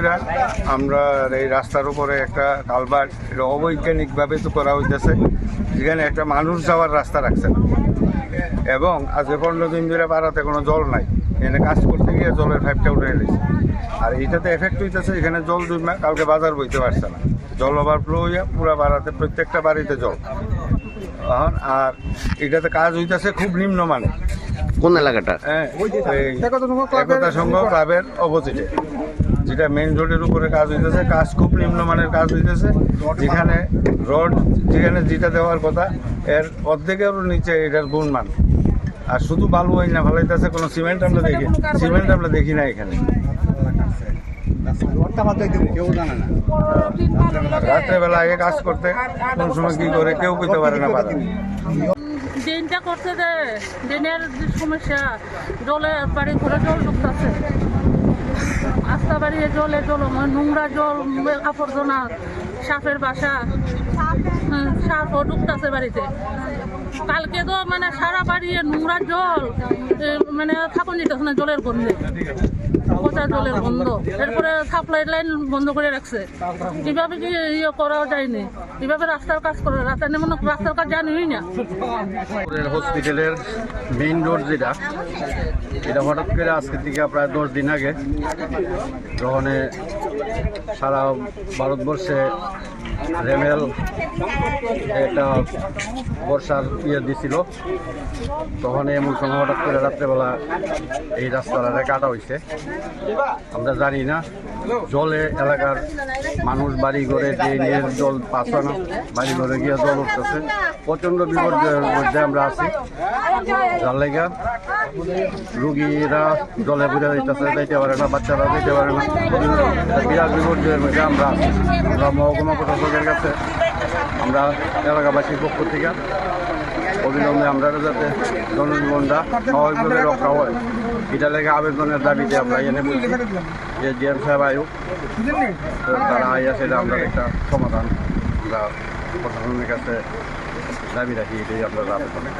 ধরে আমরা এই রাস্তার উপরে একটা কালভার্ট এটা অবৈজ্ঞানিকভাবে তো করা হইতেছে যেখানে একটা মানুষ যাওয়ার রাস্তা রাখছে না এবং আজকে পনেরো দিন ধরে পাড়াতে কোনো জল নাই এখানে কাজ করতে গিয়ে জলের পাইপটা উঠে গেছে আর এইটাতে এফেক্ট হইতেছে এখানে জল দুইমা কালকে বাজার বইতে পারছে না। জল ওভারফ্লো হইয়া পুরা বাড়াতে প্রত্যেকটা বাড়িতে জল। এখন আর এটাতে কাজ হইতেছে খুব নিম্নমানে কোন এলাকাটা? হ্যাঁ একতা সংঘ ক্লাবের অপোজিটে যেটা মেইন রোডের উপরে কাজ হইতেছে, কাজ খুব নিম্নমানের কাজ হইতেছে। যেখানে রড যেখানে যেটা দেওয়ার কথা, এর অর্ধেকেরও নিচে এটার গুণমান আর শুধু বালু হয় না ভালাইতেছে কোনো সিমেন্ট আমরা দেখি সিমেন্ট আমরা দেখি না এখানে। কাজ করতে কি করে, কেউ পারে না করতে সমস্যা, জলে বাড়ি ঘরে জল ঢুকতেছে বাড়িয়ে জলে জল মানে নোংরা জল আবর্জনা সাপের বাসা। হুম, সাপও ঢুকতেছে বাড়িতে। কালকে তো মানে সারা বাড়িয়ে নোংরা জল মানে থাকুন দিতেছে না জলের গন্ধে। পচা জলের গন্ধ। এরপরে সাপ্লাই লাইন বন্ধ করে রাখছে। কীভাবে কি ইয়ে করা যায়নি। কীভাবে রাস্তার কাজ করে রাস্তা মনে রাস্তার কাজ জানিই না। হসপিটালের মেইন রোড যেটা এটা হঠাৎ করে আজকের থেকে প্রায় দশ দিন আগে যখন সারা ভারতবর্ষে রেমেল একটা বর্ষার ইয়ে দিছিল। তখন এমন সময় হঠাৎ করে রাত্রেবেলা এই রাস্তাটা কাটা হয়েছে আমরা জানি না, জলে এলাকার মানুষ বাড়ি ঘরে যে নিয়ে জল পাসানো বাড়ি ঘরে গিয়ে জল উঠতেছে। প্রচণ্ড বিপর্যয়ের মধ্যে আমরা আছি। যার লেগা রুগীরা জলে বুঝে যাইতেছে, যাইতে পারে না, বাচ্চারা যাইতে পারে না। বিরাট বিপর্যয়ের মধ্যে আমরা আমরা মহকুমা প্রশাসকের কাছে আমরা এলাকাবাসীর পক্ষ থেকে অবিলম্বে আমরা যাতে জনজীবনটা স্বাভাবিকভাবে রক্ষা হয়। এটা লেগে আবেদনের দাবিতে আমরা এনে বলছি যে ডিএম সাহেব আয়ুক তারা আইয়া সেটা আমরা একটা সমাধান আমরা প্রশাসনের কাছে দাবি রাখি, এটাই আমরা আবেদন।